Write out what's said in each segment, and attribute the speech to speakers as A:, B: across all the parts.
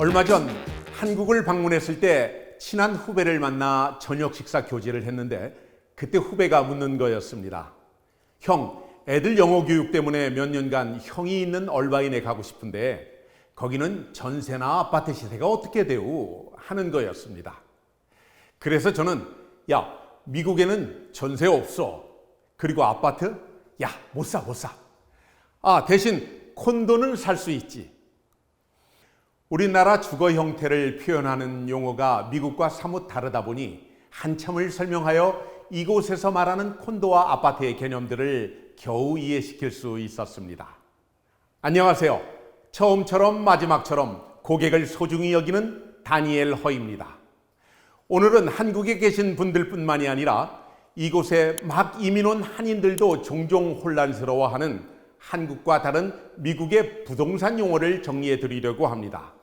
A: 얼마 전 한국을 방문했을 때 친한 후배를 만나 저녁 식사 교제를 했는데 그때 후배가 묻는 거였습니다. 형, 애들 영어 교육 때문에 몇 년간 형이 있는 얼바인에 가고 싶은데 거기는 전세나 아파트 시세가 어떻게 돼요? 하는 거였습니다. 그래서 저는 야, 미국에는 전세 없어. 그리고 아파트? 야, 못 사, 못 사. 아, 대신 콘도는 살수 있지. 우리나라 주거 형태를 표현하는 용어가 미국과 사뭇 다르다 보니 한참을 설명하여 이곳에서 말하는 콘도와 아파트의 개념들을 겨우 이해시킬 수 있었습니다. 안녕하세요. 처음처럼 마지막처럼 고객을 소중히 여기는 다니엘 허입니다. 오늘은 한국에 계신 분들뿐만이 아니라 이곳에 막 이민 온 한인들도 종종 혼란스러워하는 한국과 다른 미국의 부동산 용어를 정리해 드리려고 합니다.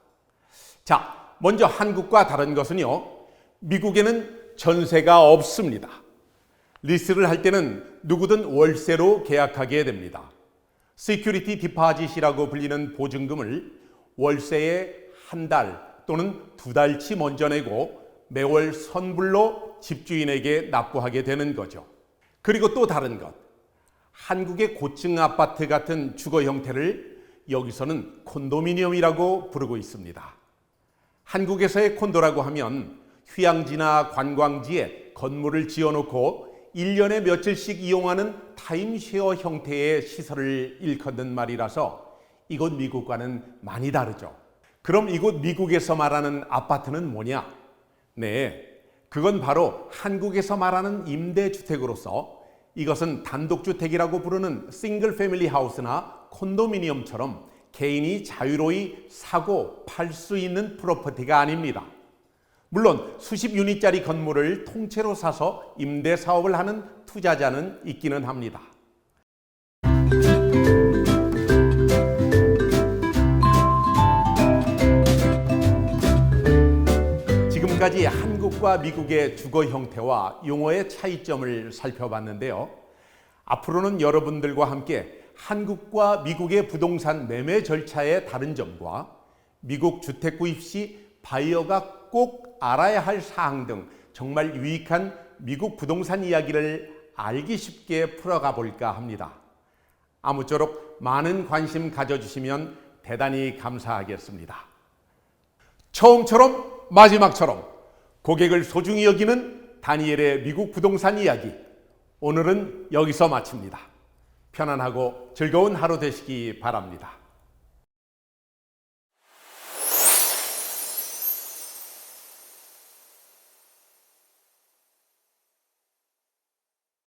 A: 자, 먼저 한국과 다른 것은요. 미국에는 전세가 없습니다. 리스를 할 때는 누구든 월세로 계약하게 됩니다. 시큐리티 디파짓이라고 불리는 보증금을 월세에 한 달 또는 두 달치 먼저 내고 매월 선불로 집주인에게 납부하게 되는 거죠. 그리고 또 다른 것. 한국의 고층 아파트 같은 주거 형태를 여기서는 콘도미니엄이라고 부르고 있습니다. 한국에서의 콘도라고 하면 휴양지나 관광지에 건물을 지어놓고 1년에 며칠씩 이용하는 타임쉐어 형태의 시설을 일컫는 말이라서 이곳 미국과는 많이 다르죠. 그럼 이곳 미국에서 말하는 아파트는 뭐냐? 네, 그건 바로 한국에서 말하는 임대주택으로서 이것은 단독주택이라고 부르는 싱글 패밀리 하우스나 콘도미니엄처럼 개인이 자유로이 사고 팔 수 있는 프로퍼티가 아닙니다. 물론 수십 유닛짜리 건물을 통째로 사서 임대 사업을 하는 투자자는 있기는 합니다. 지금까지 한국과 미국의 주거 형태와 용어의 차이점을 살펴봤는데요. 앞으로는 여러분들과 함께 한국과 미국의 부동산 매매 절차의 다른 점과 미국 주택 구입 시 바이어가 꼭 알아야 할 사항 등 정말 유익한 미국 부동산 이야기를 알기 쉽게 풀어가 볼까 합니다. 아무쪼록 많은 관심 가져주시면 대단히 감사하겠습니다. 처음처럼 마지막처럼 고객을 소중히 여기는 다니엘의 미국 부동산 이야기. 오늘은 여기서 마칩니다. 편안하고 즐거운 하루 되시기 바랍니다.